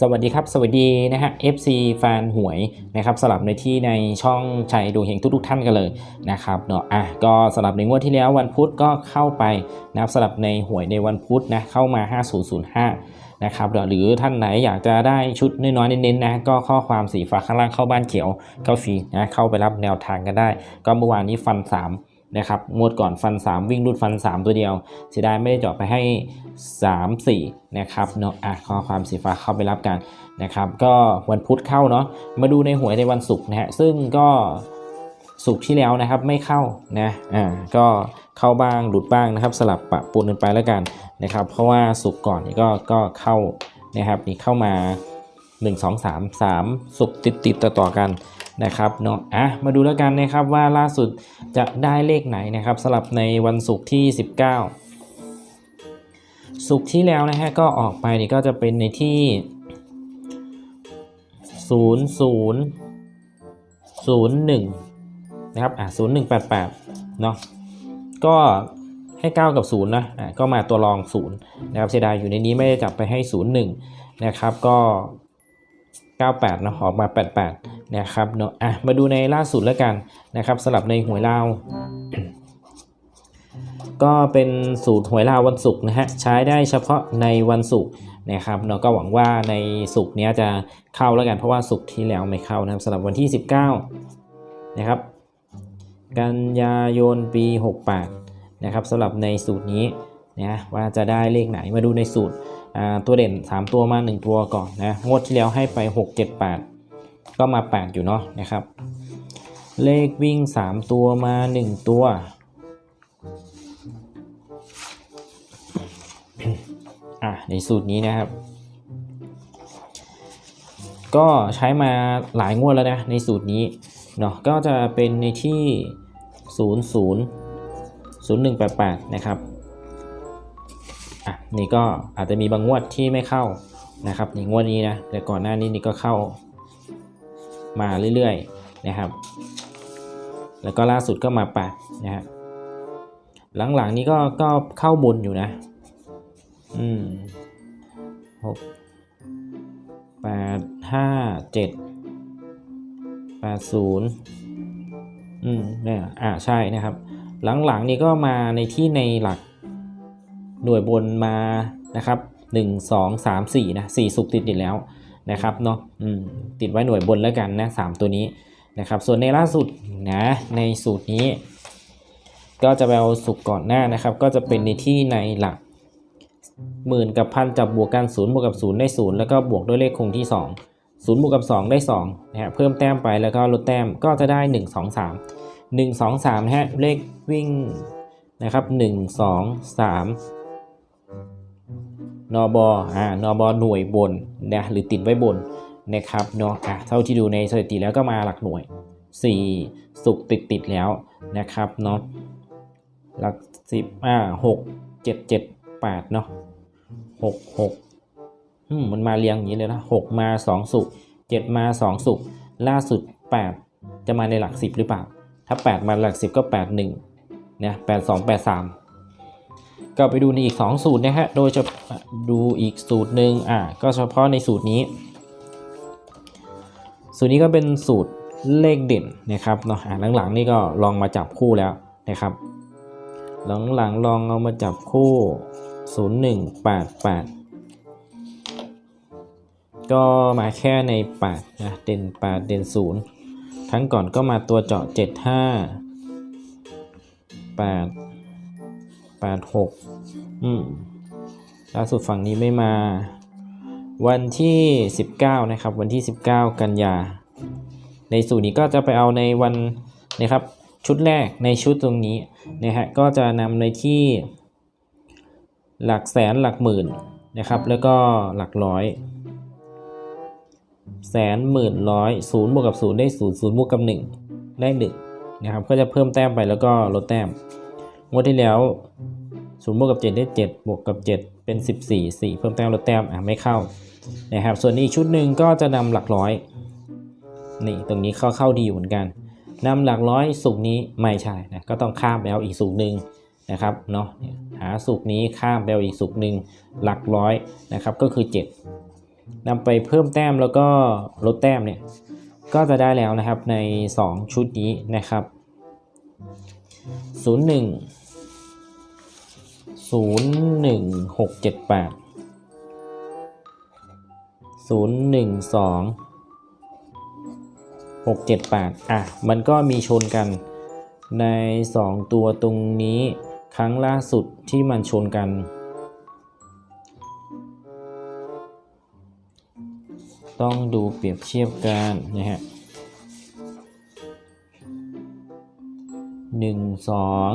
สวัสดีครับ สวัสดีนะฮะ FC แฟนหวยนะครับสลับในที่ในช่องชัยดวงเฮงทุกๆท่านกันเลยนะครับเนาะอะก็สลับในงวดที่แล้ววันพุธก็เข้าไปนะครับสลับในหวยในวันพุธนะเข้ามา 5005นะครับหรือท่านไหนอยากจะได้ชุดน้อยๆเน้นๆนะก็ข้อความสีฟ้าข้างล่างเข้าบ้านเขียวเข้าฟรีนะเข้าไปรับแนวทางกันได้ ก็เมื่อวานนี้ฟัน 3 นะครับงวดก่อนฟัน 3 วิ่งรูดฟัน 3 ตัวเดียว เสียดายไม่ได้เจาะไปให้ 3 4 นะครับเนาะอะข้อความสีฟ้าเข้าไปรับกันนะครับก็วันพุธเข้าเนาะมาดูในหวยในวันศุกร์นะฮะซึ่งก็ศุกร์ที่แล้วนะครับไม่เข้านะอ่าก็เข้าบ้างหลุดบ้างนะครับ สลับปะปนกันไปแล้วกันนะครับ เพราะว่าศุกร์ก่อนนี่ก็ก็เข้านะครับนี่เข้ามา 1 2 3 3ศุกร์ติดติดต่อต่อกัน นะครับเนาะอะมาดูแล้วกันนะครับว่าล่าสุดจะได้เลขไหนนะครับสลับในวันศุกร์ที่ 19สุกร์ที่แล้วนะฮะก็ออกไปนี่ก็จะเป็นในที่ 0 0 0 1 นะครับ อะ0 1 8 8 เนาะก็ให้ 9 กับ 0 นะ อะก็มาตัวรอง 0 นะครับ เสียดายอยู่ในนี้ไม่ได้จับไปให้ 0 1 นะครับ ก็ 98นะออกมา 88นะครับเนาะอะมาดูในล่าสุดแล้วกันนะครับสลับในหวยลาวก็เป็นสูตรหวยลาววันศุกร์นะฮะใช้ได้เฉพาะในวันศุกร์นะครับเราก็หวังว่าในศุกร์นี้จะเข้าแล้วกันเพราะว่าศุกร์ที่แล้วไม่เข้านะครับสำหรับวันที่ 19นะครับกันยายนปี 68นะครับสำหรับในสูตรนี้นะว่าจะได้เลขไหนมาดูในสูตร ตัวเด่น 3 ตัวมา 1 ตัวก่อนนะงวดที่แล้วให้ไป 6 7 8 ก็มา 8 อยู่เนาะนะครับ เลขวิ่ง 3 ตัวมา 1 ตัว อะในสูตรนี้นะครับ ก็ใช้มาหลายงวดแล้วนะในสูตรนี้เนาะก็จะเป็นในที่ 0 0 0 1 8 8 นะครับ นี่ก็อาจจะมีบางงวดที่ไม่เข้านะครับในงวดนี้นะแต่ก่อนหน้านี้นี่ก็เข้ามาเรื่อยๆนะครับ แล้วก็ล่าสุดก็มา8นะฮะหลังๆนี้ก็ก็เข้าบนอยู่นะ อืมหกแปดห้าเจ็ดแปดศูนย์อืมเนี่ยอ่าใช่นะครับ หลังๆนี่ก็มาในที่ในหลัก หน่วยบนมานะครับหนึ่งสองสามสี่นะสี่สุกติดติดแล้วนะครับเนาะอืมติดไว้หน่วยบนแล้วกันนะสามตัวนี้นะครับ ส่วนในล่าสุดนะในสูตรนี้ ก็จะไปเอาสุกก่อนหน้านะครับ ก็จะเป็นในที่ในหลักหมื่นกับพันจับบวกกันศูนย์บวกกับศูนย์ได้ศูนย์แล้วก็บวกด้วยเลขคงที่2 0บวกกับ2ได้2นะฮะเพิ่มแต้มไปแล้วก็ลดแต้มก็จะได้1 2 3 1 2 3นะฮะเลขวิ่งนะครับ1 2 3 นอบอ่านอบหน่วยบนนะหรือติดไว้บนนะครับเนาะอะเท่าที่ดูในสถิติแล้วก็มาหลักหน่วย 4 สุกติดติดแล้วนะครับเนาะหลัก10อ่า6 7 7 8เนาะหกหกอืมมันมาเรียงอย่างนี้เลยนะหกมาสองสุกเจ็ดมาสองสุกล่าสุดแปดจะมาในหลักสิบหรือเปล่า ถ้าแปดมาหลักสิบก็แปดหนึ่งนะแปดสองแปดสาม ก็ไปดูในอีกสองสูตรนะฮะ โดยจะดูอีกสูตรหนึ่งอ่าก็เฉพาะในสูตรนี้ สูตรนี้ก็เป็นสูตรเลขเด่นนะครับเนาะอ่าหลังๆนี่ก็ลองมาจับคู่แล้วนะครับ หลังๆลองเอามาจับคู่ 0188ก็มาแค่ใน8นะเด่น8เด่น0ทั้งก่อนก็มาตัวเจาะ 75 8 86อืมล่าสุดฝั่งนี้ไม่มา วันที่ 19 นะครับ วันที่ 19 กันยา ในสูตรนี้ก็จะไปเอาในวันนะครับ ชุดแรกในชุดตรงนี้นะฮะก็จะนำในที่หลักแสนหลักหมื่นนะครับ แล้วก็หลักร้อย แสนหมื่นร้อยศูนย์บวกกับศูนย์ได้ศูนย์ศูนย์บวกกับหนึ่งได้หนึ่งนะครับ ก็จะเพิ่มแต้มไปแล้วก็ลดแต้ม งวดที่แล้วศูนย์บวกกับเจ็ดได้เจ็ดบวกกับเจ็ดเป็นสิบสี่สี่เพิ่มแต้มลดแต้มอะไม่เข้านะครับส่วนอีกชุดหนึ่งก็จะนำหลักร้อยนี่ตรงนี้เข้าเข้าดีอยู่เหมือนกันนำหลักร้อยสุกนี้ไม่ใช่นะก็ต้องข้ามไปเอาอีกสูกหนึ่งนะครับเนาะหาสุกนี้ข้ามไปเอาอีกสุกหนึ่งหลักร้อยนะครับก็คือนำไปเพิ่มแต้มแล้วก็ลดแต้มเนี่ยก็จะได้แล้วนะครับใน 2 ชุดนี้นะครับ 01 01678 012 678อะ มันก็มีชนกันใน2ตัวตรงนี้ครั้งล่าสุดที่มันชนกัน ต้องดูเปรียบเทียบกันนะฮะ หนึ่งสอง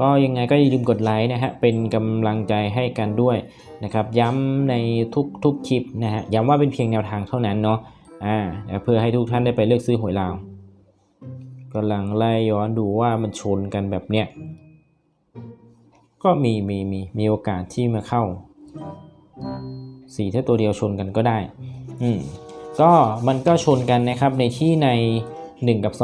ก็ยังไงก็อย่าลืมกดไลค์นะฮะเป็นกำลังใจให้กันด้วยนะครับ ย้ำในทุกทุกคลิปนะฮะย้ำว่าเป็นเพียงแนวทางเท่านั้นเนาะอ่าเพื่อให้ทุกท่านได้ไปเลือกซื้อหวยลาวกำลังไล่ย้อนดูว่ามันชนกันแบบเนี้ยก็มีมีมีมีโอกาสที่มาเข้าสี่ถ้าตัวเดียวชนกันก็ได้ อืมก็มันก็ชนกันนะครับในที่ใน 1 กับ 2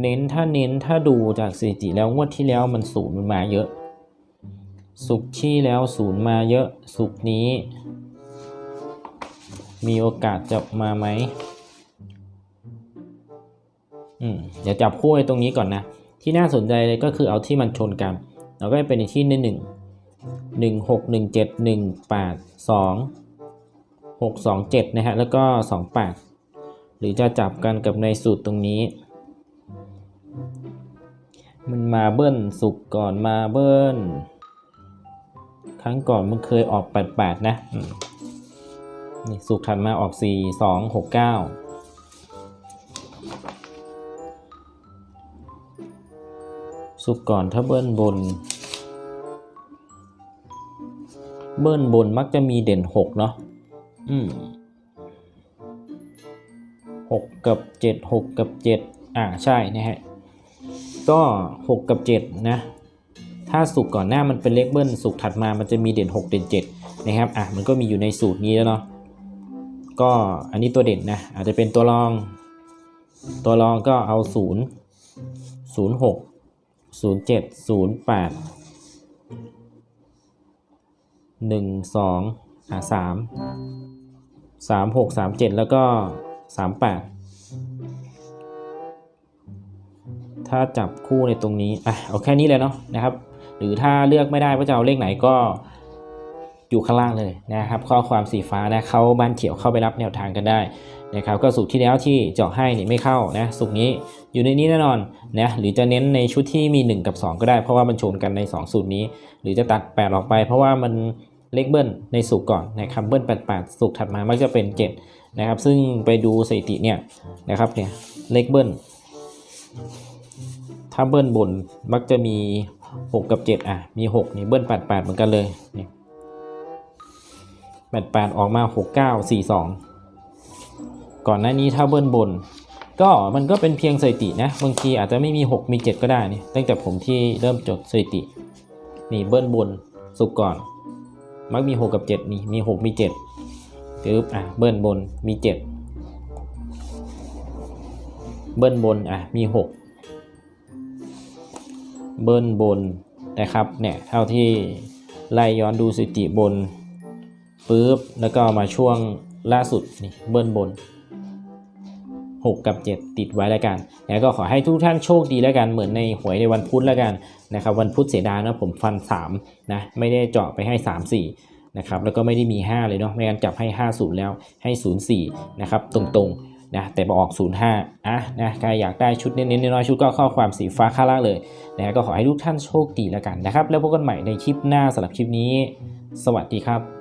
เน้นถ้าเน้นถ้าดูจากสถิติแล้วงวดที่แล้วมันศูนย์มันมาเยอะ สุกที่แล้วศูนย์มาเยอะ สุกนี้ มีโอกาสจะมาไหมอืมเดี๋ยวจับคู่ไว้ตรงนี้ก่อนนะ ที่น่าสนใจเลยก็คือเอาที่มันชนกัน เราก็จะเป็นในที่ในหนึ่งหนึ่งหกหนึ่งเจ็ดหนึ่งแปดสองหกสองเจ็ดนะฮะ แล้วก็สองแปด หรือจะจับกันกับในสูตรตรงนี้ มันมาเบิ้ลสุกก่อนมาเบิ้ล ครั้งก่อนมันเคยออกแปดแปดนะนี่สุกถัดมาออกสี่สองหกเก้าสุกก่อนถ้าเบิ้ลบน เบิ้ลบนมักจะมีเด่นหกเนาะอืม หกกับเจ็ดหกกับเจ็ดอ่าใช่นะฮะก็หกกับเจ็ดนะ ถ้าสุกก่อนหน้ามันเป็นเลขเบิ้ลสุกถัดมามันจะมีเด่นหกเด่นเจ็ดนะครับอะมันก็มีอยู่ในสูตรนี้แล้วเนาะก็อันนี้ตัวเด่นนะอาจจะเป็นตัวรอง ตัวรองก็เอาศูนย์ศูนย์หกศูนย์เจ็ดศูนย์แปดหนึ่งสองอ่าสามสามหกสามเจ็ดแล้วก็ สามแปดถ้าจับคู่ในตรงนี้อะเอาแค่นี้เลยเนาะนะครับ หรือถ้าเลือกไม่ได้ว่าจะเอาเลขไหนก็อยู่ข้างล่างเลยนะครับ ข้อความสีฟ้านะเข้าบ้านเขียวเข้าไปรับแนวทางกันได้นะครับก็สูตรที่แล้วที่เจาะให้นี่ไม่เข้านะสูตรนี้อยู่ในนี้แน่นอนนะหรือจะเน้นในชุดที่มี 1 กับ 2 ก็ได้ เพราะว่ามันชนกันใน 2 สูตรนี้ หรือจะตัด 8 ออกไป เพราะว่ามันเลขเบิ้ลในสูตรก่อนนะครับเบิ้ล88 สูตรถัดมามักจะเป็น 7 นะครับ ซึ่งไปดูสถิติเนี่ยนะครับเนี่ยเลขเบิ้ลถ้าเบิ้ลบนมักจะมี 6 กับ 7 อะ มี 6 นี่เบิ้ล88 เหมือนกันเลยนี่88 ออกมา 69 42 ก่อนหน้านี้ถ้าเบิ้ลบน ก็มันก็เป็นเพียงสถิตินะ บางทีอาจจะไม่มี 6 มี 7 ก็ได้นี่ตั้งแต่ผมที่เริ่มจดสถิติ นี่เบิ้ลบนสุกก่อน มักมี 6 กับ 7 นี่มี 6 มี 7 ปึ๊บอะเบิ้ลบนมี7เบิ้ลบนอะมี6เบิ้ลบนนะครับเนี่ยเท่าที่ไล่ย้อนดูสถิติบนปึ๊บแล้วก็มาช่วงล่าสุดนี่เบิ้ลบน 6 กับ 7 ติดไว้แล้วกันแล้วก็ขอให้ทุกท่านโชคดีแล้วกันเหมือนในหวยในวันพุธแล้วกันนะครับวันพุธเสียดายนะผมฟัน3นะไม่ได้เจาะไปให้ 3 4 นะครับแล้วก็ไม่ได้มี 5 เลยเนาะไม่งั้นจับให้ 5 0 แล้วให้ 0 4 นะครับ ตรงๆนะแต่มาออก 0 5อะนะใครอยากได้ชุดเน้นๆน้อยๆชุดก็ข้อความสีฟ้าข้างล่างเลยนะก็ขอให้ทุกท่านโชคดีแล้วกันนะครับ แล้วพบกันใหม่ในคลิปหน้าสำหรับคลิปนี้ สวัสดีครับ